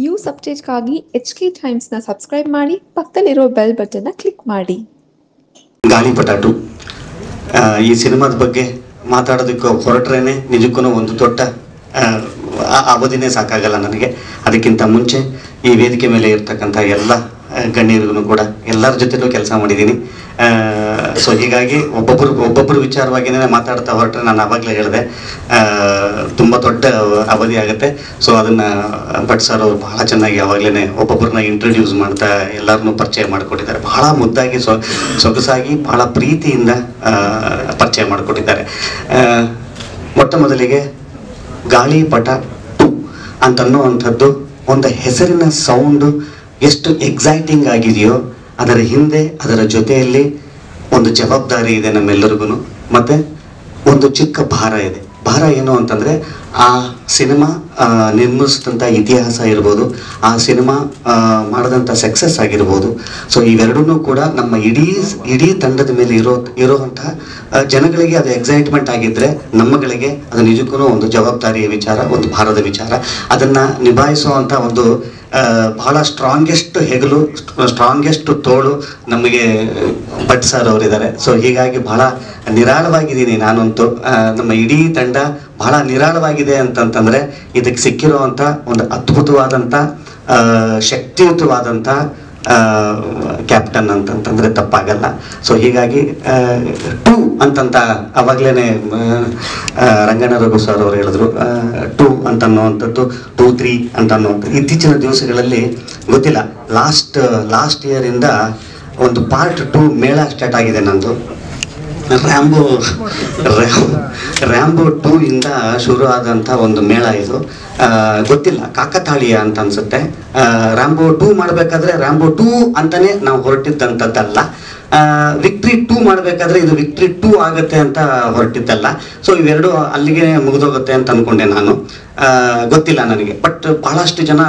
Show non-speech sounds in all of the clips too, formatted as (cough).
News ಅಪ್ಡೇಟ್ಗಾಗಿ H K ಟೈಮ್ಸ್ನ subscribe ಮಾಡಿ, ಪಕ್ಕದಲ್ಲಿರೋ ಬೆಲ್ ಬಟನ್ನ ಕ್ಲಿಕ್ ಮಾಡಿ. ಗಾಳಿ ಟು. ಈ ಸಿನಿಮಾದ ಬಗ್ಗೆ ಮಾತಾಡೋದಕ್ಕೆ ಹೊರಟ್ರೇನೆ ನಿಜಕ್ಕೂ ಒಂದು ದೊಡ್ಡ ಅವಧಿನೇ ಸಾಕಾಗಲ್ಲ ನನಗೆ. ಅದಕ್ಕಿಂತ ಮುಂಚೆ ಈ ವೇದಿಕೆ ಮೇಲೆ ಇರ್ತಕ್ಕಂಥ ಎಲ್ಲ ಗಣ್ಯರಿಗೂ ಕೂಡ ಎಲ್ಲರ ಜೊತೆಲೂ ಕೆಲಸ ಮಾಡಿದ್ದೀನಿ. ಸೊ ಹೀಗಾಗಿ ಒಬ್ಬೊಬ್ಬರು ಒಬ್ಬೊಬ್ಬರು ವಿಚಾರವಾಗಿನೇ ಮಾತಾಡ್ತಾ ಹೊರಟ್ರೆ ನಾನು ಆವಾಗಲೇ ಹೇಳಿದೆ. ತುಂಬ ದೊಡ್ಡ ಅವಧಿ ಆಗುತ್ತೆ. ಸೊ ಅದನ್ನು ಭಟ್ ಸರ್ ಅವರು ಬಹಳ ಚೆನ್ನಾಗಿ ಆವಾಗಲೇ ಒಬ್ಬೊಬ್ಬರನ್ನ ಇಂಟ್ರೊಡ್ಯೂಸ್ ಮಾಡ್ತಾ ಎಲ್ಲರನ್ನೂ ಪರಿಚಯ ಮಾಡಿಕೊಟ್ಟಿದ್ದಾರೆ ಬಹಳ ಮುದ್ದಾಗಿ ಸೊ, ಸೊಗಸಾಗಿ ಬಹಳ ಪ್ರೀತಿಯಿಂದ ಪರಿಚಯ ಮಾಡಿಕೊಟ್ಟಿದ್ದಾರೆ ಮೊಟ್ಟ ಮೊದಲಿಗೆ ಗಾಳಿಪಟ ಟು ಅಂತನ್ನುವಂಥದ್ದು ಒಂದು ಹೆಸರಿನ ಸೌಂಡು ಎಷ್ಟು ಎಕ್ಸೈಟಿಂಗ್ ಆಗಿದೆಯೋ ಅದರ ಹಿಂದೆ, ಅದರ ಜೊತೆಯಲ್ಲಿ ಒಂದು ಜವಾಬ್ದಾರಿ ಇದೆ ನಮ್ಮೆಲ್ಲರಿಗೂ ಮತ್ತು ಒಂದು ಚಿಕ್ಕ ಭಾರ ಇದೆ. ಭಾರ ಏನು ಅಂತಂದರೆ ಆ ಸಿನಿಮಾ ನಿರ್ಮಿಸಿದಂಥ ಇತಿಹಾಸ ಇರ್ಬೋದು, ಆ ಸಿನಿಮಾ ಮಾಡಿದಂಥ ಸಕ್ಸಸ್ ಆಗಿರ್ಬೋದು. ಸೊ ಇವೆರಡೂ ಕೂಡ ನಮ್ಮ ಇಡೀ ಇಡೀ ತಂಡದ ಮೇಲೆ ಇರೋ ಇರುವಂತಹ ಜನಗಳಿಗೆ ಅದು ಎಕ್ಸೈಟ್ಮೆಂಟ್ ಆಗಿದ್ರೆ ನಮ್ಮಗಳಿಗೆ ಅದು ನಿಜಕ್ಕೂ ಒಂದು ಜವಾಬ್ದಾರಿಯ ವಿಚಾರ, ಒಂದು ಭಾರದ ವಿಚಾರ. ಅದನ್ನ ನಿಭಾಯಿಸುವಂಥ ಒಂದು ಬಹಳ ಸ್ಟ್ರಾಂಗೆಸ್ಟ್ ಹೆಗಲು ಸ್ಟ್ರಾಂಗೆಸ್ಟ್ ತೋಳು ನಮಗೆ ಭಟ್ ಸರ್ ಅವರಿದ್ದಾರೆ. ಸೊ ಹೀಗಾಗಿ ಬಹಳ ನಿರಾಳವಾಗಿದ್ದೀನಿ ನಾನಂತೂ. ನಮ್ಮ ಇಡೀ ತಂಡ ಬಹಳ ನಿರಾಳವಾಗಿದೆ ಅಂತಂತಂದ್ರೆ ಇದಕ್ಕೆ ಸಿಕ್ಕಿರುವಂತ ಒಂದು ಶಕ್ತಿಯುತವಾದಂತ ಶಕ್ತಿಯುತವಾದಂಥ ಕ್ಯಾಪ್ಟನ್ ಅಂತಂತಂದ್ರೆ ತಪ್ಪಾಗಲ್ಲ. ಸೊ ಹೀಗಾಗಿ ಟೂ ಅಂತಂತ ಅವಾಗ್ಲೇನೆ ಆ, ರಂಗಣ್ಣ ರಘು ಸರ್ ಅವರು ಹೇಳಿದ್ರು. ಟೂ ಅಂತ ಅನ್ನುವಂಥದ್ದು ಟೂ ತ್ರೀ ಅಂತ ಅನ್ನುವಂಥದ್ದು. ಇತ್ತೀಚಿನ ದಿವಸಗಳಲ್ಲಿ ಗೊತ್ತಿಲ್ಲ. ಲಾಸ್ಟ್ ಲಾಸ್ಟ್ ಇಯರ್ ಇಂದ ಒಂದು ಪಾರ್ಟ್ ಟೂ ಮೇಳ ಸ್ಟಾರ್ಟ್ ಆಗಿದೆ ನಂದು. ರ್ಯಾಂಬೋ ರ್ಯಾಂಬೋ ಟೂ ಇಂದ ಶುರು ಆದಂಥ ಒಂದು ಮೇಳ ಇದು. ಗೊತ್ತಿಲ್ಲ, ಕಾಕತಾಳೀಯ ಅಂತ ಅನ್ಸುತ್ತೆ. ರ್ಯಾಂಬೋ ಟೂ ಮಾಡಬೇಕಾದ್ರೆ ರ್ಯಾಂಬೋ ಟೂ ಅಂತಲೇ ನಾವು ಹೊರಟಿದ್ದಂಥದ್ದಲ್ಲ ವಿಕ್ಟ್ರಿ ಟೂ ಮಾಡಬೇಕಾದ್ರೆ ಇದು ವಿಕ್ಟ್ರಿ ಟೂ ಆಗುತ್ತೆ ಅಂತ ಹೊರಟಿದ್ದಲ್ಲ. ಸೊ ಇವೆರಡು ಅಲ್ಲಿಗೆ ಮುಗಿದೋಗುತ್ತೆ ಅಂತ ಅನ್ಕೊಂಡೆ ನಾನು. ಗೊತ್ತಿಲ್ಲ ನನಗೆ. ಬಟ್ ಬಹಳಷ್ಟು ಜನ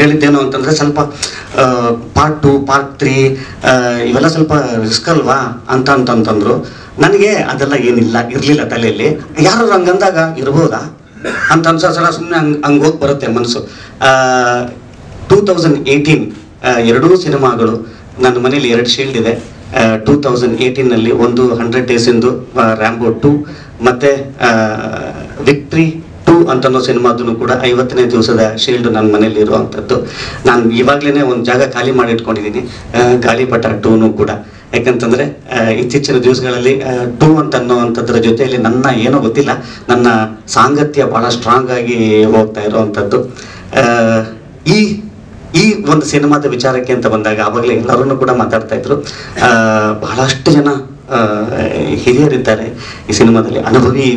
ಹೇಳಿದ್ದೇನು ಅಂತಂದ್ರೆ ಸ್ವಲ್ಪ ಪಾರ್ಟ್ ಟು ಪಾರ್ಟ್ ತ್ರೀ ಇವೆಲ್ಲ ಸ್ವಲ್ಪ ರಿಸ್ಕ್ ಅಲ್ವಾ ಅಂತ ಅಂತಂತಂದ್ರು. ನನಗೆ ಅದೆಲ್ಲ ಏನಿಲ್ಲ, ಇರಲಿಲ್ಲ ತಲೆಯಲ್ಲಿ. ಯಾರು ಹಂಗಂದಾಗ ಇರ್ಬೋದಾ? ಅಂತ ಅನ್ಸೋ ಸಲ ಸುಮ್ಮನೆ ಹಂಗೆ ಹಂಗೆ ಹೋಗಿ ಬರುತ್ತೆ ಮನಸ್ಸು. ಟೂ ತೌಸಂಡ್ ಏಯ್ಟೀನ್ ಎರಡೂ ಸಿನಿಮಾಗಳು ನನ್ನ ಮನೇಲಿ ಎರಡು ಶೀಲ್ಡ್ ಇದೆ. ಟೂ ತೌಸಂಡ್ ಏಯ್ಟೀನಲ್ಲಿ ಒಂದು ಹಂಡ್ರೆಡ್ ಡೇಸಿಂದು ರ್ಯಾಂಬೋ ಟು ಮತ್ತು ವಿಕ್ಟ್ರಿ ಟೂ ಅಂತ ಸಿನಿಮಾದೂ ಕೂಡ ಐವತ್ತನೇ ದಿವಸದ ಶೀಲ್ಡ್ ನನ್ನ ಮನೇಲಿ ಇರುವಂಥದ್ದು. ನಾನು ಇವಾಗಲೇ ಒಂದು ಜಾಗ ಖಾಲಿ ಮಾಡಿ ಇಟ್ಕೊಂಡಿದ್ದೀನಿ. ಗಾಳಿಪಟ ಟೂನು ಕೂಡ. ಯಾಕಂತಂದರೆ ಇತ್ತೀಚಿನ ದಿವಸಗಳಲ್ಲಿ ಟೂ ಅಂತ ಅನ್ನೋವಂಥದ್ರ ಜೊತೆಯಲ್ಲಿ ನನ್ನ ಏನೋ ಗೊತ್ತಿಲ್ಲ. ನನ್ನ ಸಾಂಗತ್ಯ ಭಾಳ ಸ್ಟ್ರಾಂಗ್ ಆಗಿ ಹೋಗ್ತಾ ಇರುವಂಥದ್ದು. ಈ ಈ ಒಂದು ಸಿನಿಮಾದ ವಿಚಾರಕ್ಕೆ ಅಂತ ಬಂದಾಗ ಆವಾಗಲೇ ಎಲ್ಲರೂ ಕೂಡ ಮಾತಾಡ್ತಾ ಇದ್ರು. ಬಹಳಷ್ಟು ಜನ ಹಿರಿಯರಿದ್ದಾರೆ. ಈ ಸಿನಿಮಾದಲ್ಲಿ ಅನುಭವಿ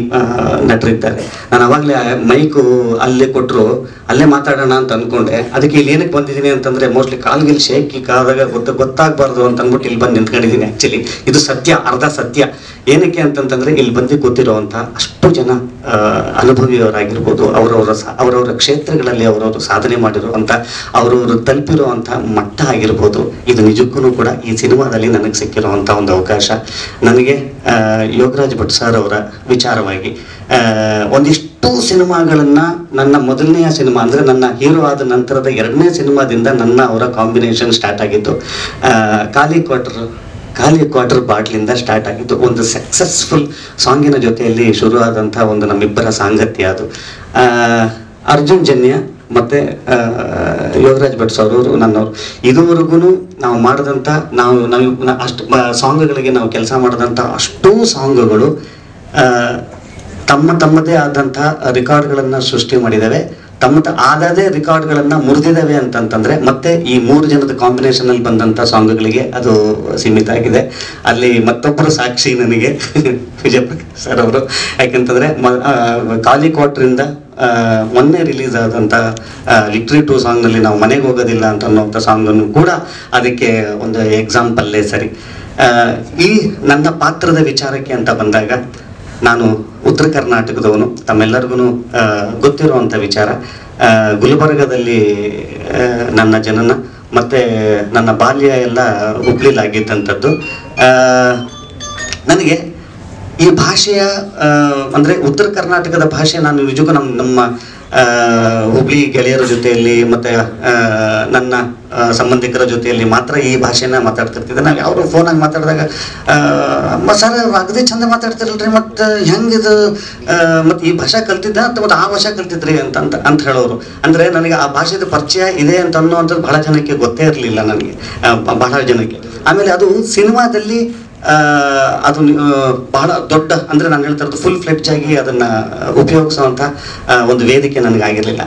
ನಟರಿದ್ದಾರೆ. ನಾನು ಅವಾಗಲೇ ಮೈಕು ಅಲ್ಲೇ ಕೊಟ್ಟರು ಅಲ್ಲೇ ಮಾತಾಡೋಣ ಅಂತ ಅಂದ್ಕೊಂಡೆ ಅದಕ್ಕೆ ಇಲ್ಲಿ ಏನಕ್ಕೆ ಬಂದಿದ್ದೀನಿ ಅಂತಂದ್ರೆ ಮೋಸ್ಟ್ಲಿ ಕಾಲ್ಗಿಲ್ ಶೇಕ್ ಕಾದಾಗ ಗೊತ್ತ, ಗೊತ್ತಾಗಬಾರ್ದು ಅಂತ ಅಂದ್ಬಿಟ್ಟು ಇಲ್ಲಿ ಬಂದು ನಿಂತ್ಕೊಂಡಿದ್ದೀನಿ ಆ್ಯಕ್ಚುಲಿ ಇದು ಸತ್ಯ, ಅರ್ಧ ಸತ್ಯ. ಏನಕ್ಕೆ ಅಂತಂತಂದರೆ, ಇಲ್ಲಿ ಬಂದು ಕೂತಿರುವಂಥ ಅಷ್ಟು ಜನ ಅನುಭವಿಯವರಾಗಿರ್ಬೋದು. ಅವರವರ ಅವರವರ ಕ್ಷೇತ್ರಗಳಲ್ಲಿ ಅವರವರು ಸಾಧನೆ ಮಾಡಿರುವಂಥ ಅವರವರು ತಲುಪಿರುವಂಥ ಮಟ್ಟ ಆಗಿರ್ಬೋದು. ಇದು ನಿಜಕ್ಕೂ ಕೂಡ ಈ ಸಿನಿಮಾದಲ್ಲಿ ನನಗೆ ಸಿಕ್ಕಿರುವಂಥ ಒಂದು ಅವಕಾಶ. ನನಗೆ ಯೋಗರಾಜ್ ಭಟ್ ಸರ್ ಅವರ ವಿಚಾರವಾಗಿ ಒಂದಿಷ್ಟು ಸಿನಿಮಾಗಳನ್ನು ನನ್ನ ಮೊದಲನೆಯ ಸಿನಿಮಾ, ಅಂದ್ರೆ ನನ್ನ ಹೀರೋ ಆದ ನಂತರದ ಎರಡನೇ ಸಿನಿಮಾದಿಂದ ನನ್ನ ಅವರ ಕಾಂಬಿನೇಷನ್ ಸ್ಟಾರ್ಟ್ ಆಗಿತ್ತು ಖಾಲಿ ಕ್ವಾರ್ಟರ್ ಖಾಲಿ ಕ್ವಾರ್ಟರ್ ಬಾಟ್ಲಿಂದ ಸ್ಟಾರ್ಟ್ ಆಗಿದ್ದು, ಒಂದು ಸಕ್ಸಸ್ಫುಲ್ ಸಾಂಗಿನ ಜೊತೆಯಲ್ಲಿ ಶುರುವಾದಂಥ ಒಂದು ನಮ್ಮಿಬ್ಬರ ಸಾಂಗತ್ಯ ಅದು. ಅರ್ಜುನ್ ಜನ್ಯ ಮತ್ತೆ ಯೋಗರಾಜ್ ಭಟ್ ಸರ್ ಅವರು ನನ್ನವರು. ಇದುವರೆಗೂ ನಾವು ಮಾಡಿದಂಥ ನಾವು ನಾವು ಅಷ್ಟು ಸಾಂಗ್ಗಳಿಗೆ ನಾವು ಕೆಲಸ ಮಾಡಿದಂಥ ಅಷ್ಟೂ ಸಾಂಗ್ಗಳು ತಮ್ಮ ತಮ್ಮದೇ ಆದಂಥ ರೆಕಾರ್ಡ್ಗಳನ್ನು ಸೃಷ್ಟಿ ಮಾಡಿದ್ದಾವೆ ತಮ್ಮ ಆದದೇ ರೆಕಾರ್ಡ್ಗಳನ್ನು ಮುರಿದಿದ್ದಾವೆ ಅಂತಂತಂದರೆ, ಮತ್ತೆ ಈ ಮೂರು ಜನದ ಕಾಂಬಿನೇಷನಲ್ಲಿ ಬಂದಂಥ ಸಾಂಗ್ಗಳಿಗೆ ಅದು ಸೀಮಿತ ಆಗಿದೆ. ಅಲ್ಲಿ ಮತ್ತೊಬ್ಬರು ಸಾಕ್ಷಿ ನನಗೆ, (laughs) ವಿಜಯಪ್ರಕಾಶ್ ಸರ್ ಅವರು. ಯಾಕೆಂತಂದ್ರೆ, ಮ- ಖಾಲಿ ಕ್ವಾರ್ಟ್ರಿಂದ ಮೊನ್ನೆ ರಿಲೀಸ್ ಆದಂಥ ವಿಕ್ಟ್ರಿ ಟು ಸಾಂಗ್ನಲ್ಲಿ ನಾವು ಮನೆಗೆ ಹೋಗೋದಿಲ್ಲ ಅಂತ ಅನ್ನೋಂಥ ಸಾಂಗನ್ನು ಕೂಡ ಅದಕ್ಕೆ ಒಂದು ಎಕ್ಸಾಂಪಲ್ಲೇ ಸರಿ. ಈ ನನ್ನ ಪಾತ್ರದ ವಿಚಾರಕ್ಕೆ ಅಂತ ಬಂದಾಗ, ನಾನು ಉತ್ತರ ಕರ್ನಾಟಕದವನು ತಮ್ಮೆಲ್ಲರಿಗೂ ಗೊತ್ತಿರುವಂಥ ವಿಚಾರ. ಗುಲ್ಬರ್ಗದಲ್ಲಿ ನನ್ನ ಜನನ, ಮತ್ತು ನನ್ನ ಬಾಲ್ಯ ಎಲ್ಲ ಹುಬ್ಳಿಲಾಗಿದ್ದಂಥದ್ದು ನನಗೆ ಈ ಭಾಷೆಯ ಅಂದರೆ ಉತ್ತರ ಕರ್ನಾಟಕದ ಭಾಷೆ ನಾನು ನಿಜಕ್ಕೂ ನಮ್ಮ ನಮ್ಮ ಹುಬ್ಳಿ ಗೆಳೆಯರ ಜೊತೆಯಲ್ಲಿ ಮತ್ತು ನನ್ನ ಸಂಬಂಧಿಕರ ಜೊತೆಯಲ್ಲಿ ಮಾತ್ರ ಈ ಭಾಷೆನ ಮಾತಾಡ್ತಿರ್ತಿದ್ದೆ ನಾವು ಯಾರು ಫೋನಾಗಿ ಮಾತಾಡಿದಾಗ ಸರ್, ಅಗದಿ ಚಂದ ಮಾತಾಡ್ತಿರಲ್ರಿ, ಮತ್ತು ಹೆಂಗಿದು ಮತ್ತು ಈ ಭಾಷೆ ಕಲ್ತಿದ್ದ ಅಂತ ಮತ್ತು ಆ ಭಾಷೆ ಕಲ್ತಿದ್ರಿ ಅಂತ ಅಂತ ಅಂತ ಹೇಳೋರು. ಅಂದರೆ ನನಗೆ ಆ ಭಾಷೆದ ಪರಿಚಯ ಇದೆ ಅಂತ ಅನ್ನುವಂಥದ್ದು ಬಹಳ ಜನಕ್ಕೆ ಗೊತ್ತೇ ಇರಲಿಲ್ಲ ನನಗೆ ಬಹಳ ಜನಕ್ಕೆ. ಆಮೇಲೆ ಅದು ಸಿನಿಮಾದಲ್ಲಿ ಅದು ಬಹಳ ದೊಡ್ಡ, ಅಂದರೆ ನಾನು ಹೇಳ್ತಾ ಇರೋದು ಫುಲ್ ಫ್ಲೆಡ್ಜ್ ಆಗಿ ಅದನ್ನು ಉಪಯೋಗಿಸುವಂಥ ಒಂದು ವೇದಿಕೆ ನನಗಾಗಿರಲಿಲ್ಲ.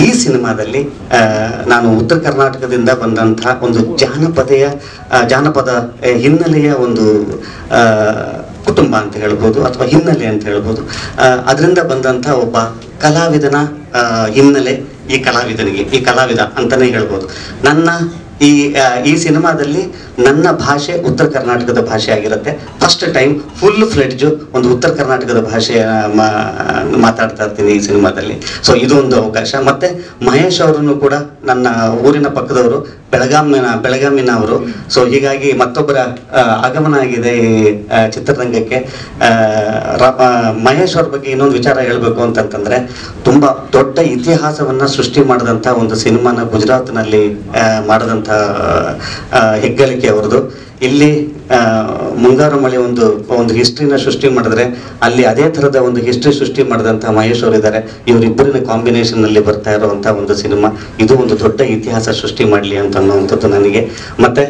ಈ ಸಿನಿಮಾದಲ್ಲಿ ನಾನು ಉತ್ತರ ಕರ್ನಾಟಕದಿಂದ ಬಂದಂಥ ಒಂದು ಜಾನಪದೆಯ ಜಾನಪದ ಹಿನ್ನೆಲೆಯ ಒಂದು ಕುಟುಂಬ ಅಂತ ಹೇಳ್ಬೋದು, ಅಥವಾ ಹಿನ್ನೆಲೆ ಅಂತ ಹೇಳ್ಬೋದು ಅದರಿಂದ ಬಂದಂಥ ಒಬ್ಬ ಕಲಾವಿದನ ಹಿನ್ನೆಲೆ ಈ ಕಲಾವಿದನಿಗೆ, ಈ ಕಲಾವಿದ ಅಂತಲೇ ಹೇಳ್ಬೋದು. ನನ್ನ ಈ ಈ ಸಿನಿಮಾದಲ್ಲಿ ನನ್ನ ಭಾಷೆ ಉತ್ತರ ಕರ್ನಾಟಕದ ಭಾಷೆ ಆಗಿರುತ್ತೆ. ಫಸ್ಟ್ ಟೈಮ್ ಫುಲ್ ಫ್ಲೆಡ್ಜು ಒಂದು ಉತ್ತರ ಕರ್ನಾಟಕದ ಭಾಷೆ ಮಾತಾಡ್ತಾ ಇರ್ತೀನಿ ಈ ಸಿನಿಮಾದಲ್ಲಿ. ಸೊ ಇದು ಒಂದು ಅವಕಾಶ. ಮತ್ತೆ ಮಹೇಶ್ ಅವರನ್ನು ಕೂಡ ನನ್ನ ಊರಿನ ಪಕ್ಕದವರು ಬೆಳಗಾಮಿನ ಅವರು ಸೊ ಹೀಗಾಗಿ ಮತ್ತೊಬ್ಬರ ಆಗಮನ ಆಗಿದೆ ಈ ಚಿತ್ರರಂಗಕ್ಕೆ. ಮಹೇಶ್ ಅವ್ರ ಬಗ್ಗೆ ಇನ್ನೊಂದು ವಿಚಾರ ಹೇಳಬೇಕು ಅಂತಂತಂದ್ರೆ, ತುಂಬಾ ದೊಡ್ಡ ಇತಿಹಾಸವನ್ನ ಸೃಷ್ಟಿ ಮಾಡಿದಂಥ ಒಂದು ಸಿನಿಮಾನ ಗುಜರಾತ್ನಲ್ಲಿ ಮಾಡಿದಂತ ಹೆಗ್ಗಳಿಕೆ ಅವರದು ಇಲ್ಲಿ ಮುಂಗಾರು ಮಳೆ ಒಂದು ಒಂದು ಹಿಸ್ಟ್ರಿನ ಸೃಷ್ಟಿ ಮಾಡಿದ್ರೆ, ಅಲ್ಲಿ ಅದೇ ಥರದ ಒಂದು ಹಿಸ್ಟ್ರಿ ಸೃಷ್ಟಿ ಮಾಡಿದಂತಹ ಮಹೇಶ್ ಅವರು ಇದ್ದಾರೆ ಇವರಿಬ್ಬರಿನ ಕಾಂಬಿನೇಷನ್ನಲ್ಲಿ ಬರ್ತಾ ಇರುವಂಥ ಒಂದು ಸಿನಿಮಾ. ಇದು ಒಂದು ದೊಡ್ಡ ಇತಿಹಾಸ ಸೃಷ್ಟಿ ಮಾಡಲಿ ಅಂತ ಅನ್ನುವಂಥದ್ದು ನನಗೆ. ಮತ್ತೆ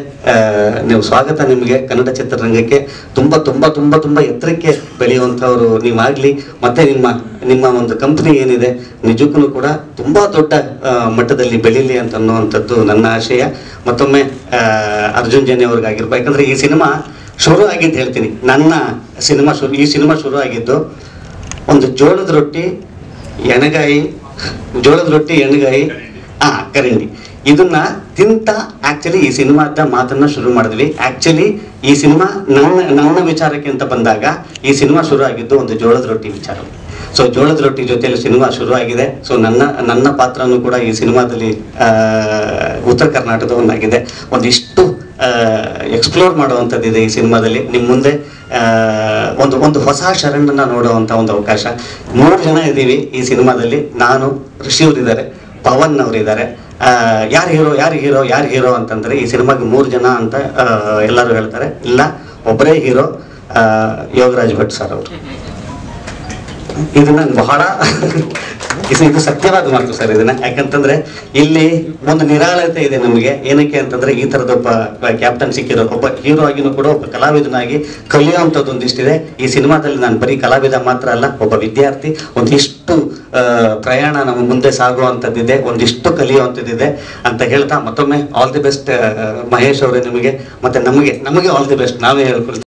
ನೀವು ಸ್ವಾಗತ ನಿಮಗೆ ಕನ್ನಡ ಚಿತ್ರರಂಗಕ್ಕೆ ತುಂಬ ತುಂಬ ತುಂಬ ತುಂಬ ಎತ್ತರಕ್ಕೆ ಬೆಳೆಯುವಂಥವ್ರು ನೀವಾಗಲಿ. ಮತ್ತೆ ನಿಮ್ಮ ನಿಮ್ಮ ಒಂದು ಕಂಪ್ನಿ ಏನಿದೆ, ನಿಜಕ್ಕೂ ಕೂಡ ತುಂಬ ದೊಡ್ಡ ಮಟ್ಟದಲ್ಲಿ ಬೆಳೀಲಿ ಅಂತ ಅನ್ನುವಂಥದ್ದು ನನ್ನ ಆಶಯ. ಮತ್ತೊಮ್ಮೆ ಅರ್ಜುನ್ ಜನಿ ಅವ್ರಿಗಾಗಿರ್ಬೋದು ಯಾಕಂದ್ರೆ ಈ ಸಿನಿಮಾ ಶುರು ಆಗಿದ್ದು ಹೇಳ್ತೀನಿ. ನನ್ನ ಸಿನಿಮಾ ಶುರು, ಈ ಸಿನಿಮಾ ಶುರು ಆಗಿದ್ದು ಒಂದು ಜೋಳದ ರೊಟ್ಟಿ, ಎಣಗಾಯಿ, ಜೋಳದ ರೊಟ್ಟಿ, ಎಣ್ಗಾಯಿ ಹಾಂ ಕರಿಂಡಿ. ಇದನ್ನ ತಿಂತ ಆಕ್ಚುಲಿ ಈ ಸಿನಿಮಾದ ಮಾತನ್ನ ಶುರು ಮಾಡಿದ್ವಿ. ಆಕ್ಚುಲಿ ಈ ಸಿನಿಮಾ ನನ್ನ ನನ್ನ ವಿಚಾರಕ್ಕೆ ಅಂತ ಬಂದಾಗ ಈ ಸಿನಿಮಾ ಶುರು ಆಗಿದ್ದು ಒಂದು ಜೋಳದ ರೊಟ್ಟಿ ವಿಚಾರ. ಸೊ ಜೋಳದ ರೊಟ್ಟಿ ಜೊತೆಯಲ್ಲಿ ಸಿನಿಮಾ ಶುರು ಆಗಿದೆ. ಸೊ ನನ್ನ ನನ್ನ ಪಾತ್ರನೂ ಕೂಡ ಈ ಸಿನಿಮಾದಲ್ಲಿ ಉತ್ತರ ಕರ್ನಾಟಕದ ಒಂದಾಗಿದೆ. ಒಂದಿಷ್ಟು ಎಕ್ಸ್ಪ್ಲೋರ್ ಮಾಡುವಂಥದ್ದಿದೆ ಈ ಸಿನಿಮಾದಲ್ಲಿ. ನಿಮ್ಮ ಮುಂದೆ ಒಂದು ಒಂದು ಹೊಸ ಶರಣನ್ನ ನೋಡುವಂಥ ಒಂದು ಅವಕಾಶ. ಮೂರು ಜನ ಇದ್ದೀವಿ ಈ ಸಿನಿಮಾದಲ್ಲಿ. ನಾನು ಋಷಿ ಅವರಿದ್ದಾರೆ ಪವನ್ ಅವರಿದ್ದಾರೆ. ಯಾರು ಹೀರೋ ಯಾರು ಹೀರೋ ಯಾರು ಹೀರೋ ಅಂತಂದರೆ ಈ ಸಿನಿಮಾಗೆ ಮೂರು ಜನ ಅಂತ ಎಲ್ಲರೂ ಹೇಳ್ತಾರೆ. ಇಲ್ಲ ಒಬ್ಬರೇ ಹೀರೋ ಯೋಗರಾಜ್ ಭಟ್ ಸರ್ ಅವರು. ಇದು ನಂಗೆ ಬಹಳ ಇದು ಸತ್ಯವಾದ ಮಾತು ಸರ್, ಇದನ್ನ. ಯಾಕಂತಂದ್ರೆ ಇಲ್ಲಿ ಒಂದು ನಿರಾಳತೆ ಇದೆ ನಮಗೆ. ಏನಕ್ಕೆ ಅಂತಂದ್ರೆ ಈ ತರದ ಒಬ್ಬ ಕ್ಯಾಪ್ಟನ್ ಸಿಕ್ಕಿರೋ, ಒಬ್ಬ ಹೀರೋ ಆಗಿನೂ ಕೂಡ ಒಬ್ಬ ಕಲಾವಿದನಾಗಿ ಕಲಿಯುವಂಥದ್ದು ಒಂದಿಷ್ಟಿದೆ ಈ ಸಿನಿಮಾದಲ್ಲಿ ನಾನು ಬರೀ ಕಲಾವಿದ ಮಾತ್ರ ಅಲ್ಲ, ಒಬ್ಬ ವಿದ್ಯಾರ್ಥಿ, ಒಂದಿಷ್ಟು ಪ್ರಯಾಣ ನಮ್ಮ ಮುಂದೆ ಸಾಗುವಂಥದ್ದಿದೆ ಒಂದಿಷ್ಟು ಕಲಿಯುವಂಥದ್ದಿದೆ ಅಂತ ಹೇಳ್ತಾ ಮತ್ತೊಮ್ಮೆ ಆಲ್ ದಿ ಬೆಸ್ಟ್ ಮಹೇಶ್ ಅವರೇ ನಿಮಗೆ, ಮತ್ತೆ ನಮಗೆ ನಮಗೆ ಆಲ್ ದಿ ಬೆಸ್ಟ್ ನಾವೇ ಹೇಳ್ಕೊಳ್ತೀವಿ.